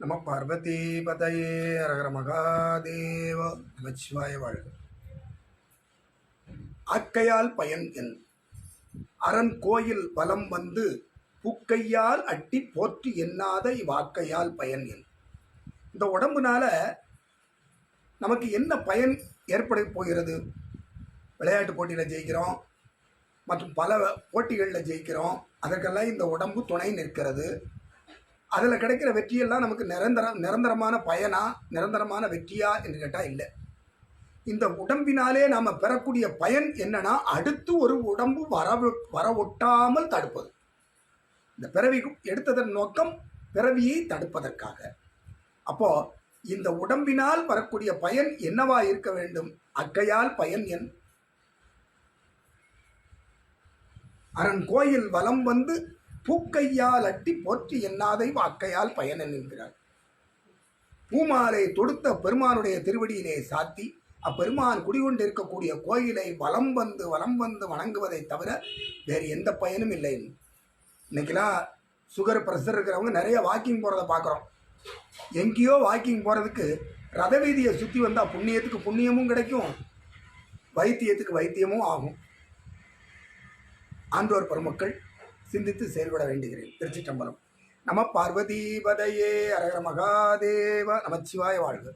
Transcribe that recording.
நம பார்வதி பதையே அரகர மகாதேவ நமச்சிவாய வாழ்க ஆக்கையால் பயன் என். அரண் கோயில் பலம் வந்து பூக்கையால் அட்டி போற்றி எண்ணாத இவ்வாக்கையால் பயன் என். இந்த உடம்புனால நமக்கு என்ன பயன் ஏற்பட போகிறது? விளையாட்டு போட்டியில் ஜெயிக்கிறோம் மற்றும் பல போட்டிகளில் ஜெயிக்கிறோம் அதற்கெல்லாம் இந்த உடம்பு துணை நிற்கிறது. அதில் கிடைக்கிற வெற்றியெல்லாம் நமக்கு நிரந்தரம் நிரந்தரமான பயனா நிரந்தரமான வெற்றியா என்று கேட்டால் இல்லை. இந்த உடம்பினாலே நாம் பெறக்கூடிய பயன் என்னன்னா அடுத்து ஒரு உடம்பு வர வர ஒட்டாமல் தடுப்பது. இந்த பிறவி எடுத்ததன் நோக்கம் பிறவியை தடுப்பதற்காக. அப்போ இந்த உடம்பினால் வரக்கூடிய பயன் என்னவா இருக்க வேண்டும்? அக்கையால் பயன் என். அரண் கோயில் வலம் வந்து பூக்கையால் அட்டி போற்றி எண்ணாதை வாக்கையால் பயனன் என்கிறார். பூமாலை தொடுத்த பெருமானுடைய திருவடியிலே சாத்தி அப்பெருமான் குடிகொண்டிருக்கக்கூடிய கோயிலை வலம் வந்து வலம் வந்து வணங்குவதை தவிர வேறு எந்த பயனும் இல்லை. இன்னைக்கெல்லாம் சுகர் ப்ரெஷர் இருக்கிறவங்க நிறைய வாக்கிங் போகிறத பார்க்குறோம். எங்கேயோ வாக்கிங் போகிறதுக்கு ரத வீதியை சுற்றி வந்தால் புண்ணியத்துக்கு புண்ணியமும் கிடைக்கும் வைத்தியத்துக்கு வைத்தியமும் ஆகும். ஆண்டோர் பெருமக்கள் சிந்தித்து செயல்பட வேண்டுகிறேன். திருச்சிற்றம்பலம். நம பார்வதி பதையே அரகர மகாதேவ. நமச்சிவாய வாழ்க.